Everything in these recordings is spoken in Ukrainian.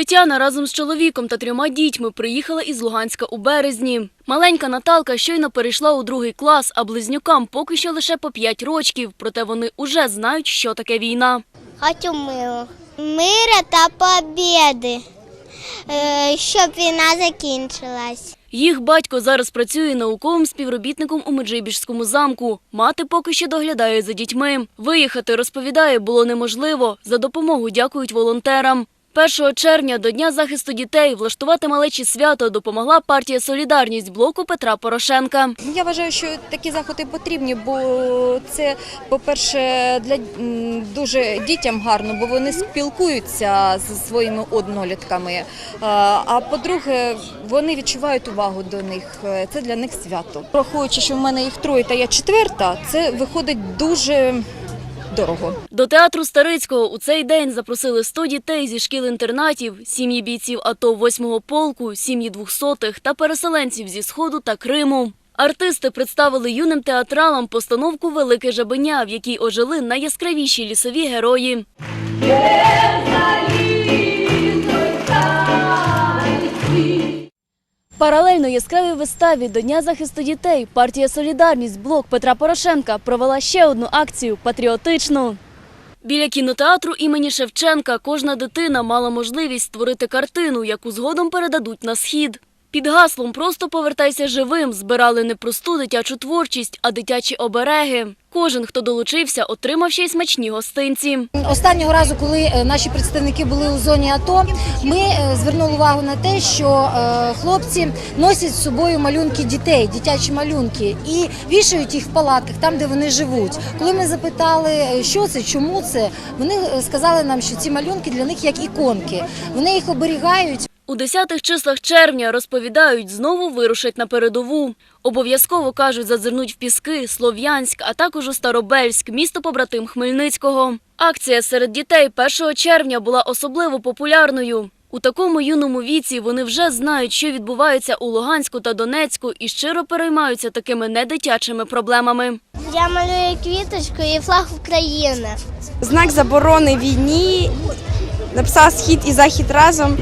Тетяна разом з чоловіком та трьома дітьми приїхала із Луганська у березні. Маленька Наталка щойно перейшла у другий клас, а близнюкам поки що лише по 5 рочків, проте вони уже знають, що таке війна. Хочу миру. Мира та побєди, Е, щоб війна закінчилась. Їх батько зараз працює науковим співробітником у Меджибіжському замку. Мати поки що доглядає за дітьми. Виїхати, розповідає, було неможливо. За допомогу дякують волонтерам. 1 червня до Дня захисту дітей влаштувати малечі свято допомогла партія Солідарність блоку Петра Порошенка. Я вважаю, що такі заходи потрібні, бо це, по-перше, для дуже дітям гарно, бо вони спілкуються зі своїми однолітками. А а по-друге, вони відчувають увагу до них. Це для них свято. Враховуючи, що в мене їх троє та я четверта, це виходить дуже дорого. До театру Старицького у цей день запросили 100 дітей зі шкіл-інтернатів, сім'ї бійців АТО 8-го полку, сім'ї двохсотих та переселенців зі Сходу та Криму. Артисти представили юним театралам постановку Велике жабеня, в якій ожили найяскравіші лісові герої. Паралельно яскравій виставі до Дня захисту дітей партія Солідарність блок Петра Порошенка провела ще одну акцію патріотичну. Біля кінотеатру імені Шевченка кожна дитина мала можливість створити картину, яку згодом передадуть на схід. Під гаслом Просто повертайся живим збирали не просту дитячу творчість, а дитячі обереги. Кожен, хто долучився, отримав ще й смачні гостинці. Останнього разу, коли е, наші представники були у зоні АТО, ми е, звернули увагу на те, що е, хлопці носять з собою малюнки дітей, дитячі малюнки, і вішають їх в палатках, там де вони живуть. Коли ми запитали, що це, чому це, вони сказали нам, що ці малюнки для них як іконки. Вони їх оберігають. У десятих числах червня розповідають, знову вирушать на передову. Обов'язково кажуть, зазирнуть в Піски, Слов'янськ, а також у Старобельськ, місто побратим Хмельницького. Акція серед дітей 1 червня була особливо популярною. У такому юному віці вони вже знають, що відбувається у Луганську та Донецьку, і щиро переймаються такими недитячими проблемами. Я малюю квіточку і флаг України. знак заборони війні. Написала схід і захід разом.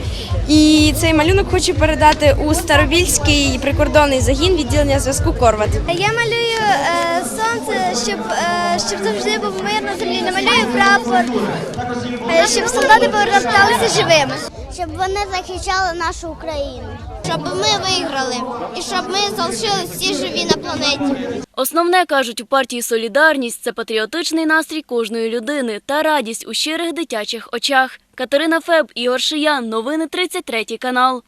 І цей малюнок хочу передати у Старобільський прикордонний загін відділення зв'язку Корват. Я малюю е, сонце, щоб, е, щоб завжди був мир на землі. Намалюю прапор, е, щоб солдати поверталися живими. Щоб вони захищали нашу Україну. Щоб ми виграли і щоб ми залишилися всі живі на планеті. Основне, кажуть у партії Солідарність, це патріотичний настрій кожної людини та радість у щирих дитячих очах. Катерина Феб, Ігор Шиян, новини 33 канал.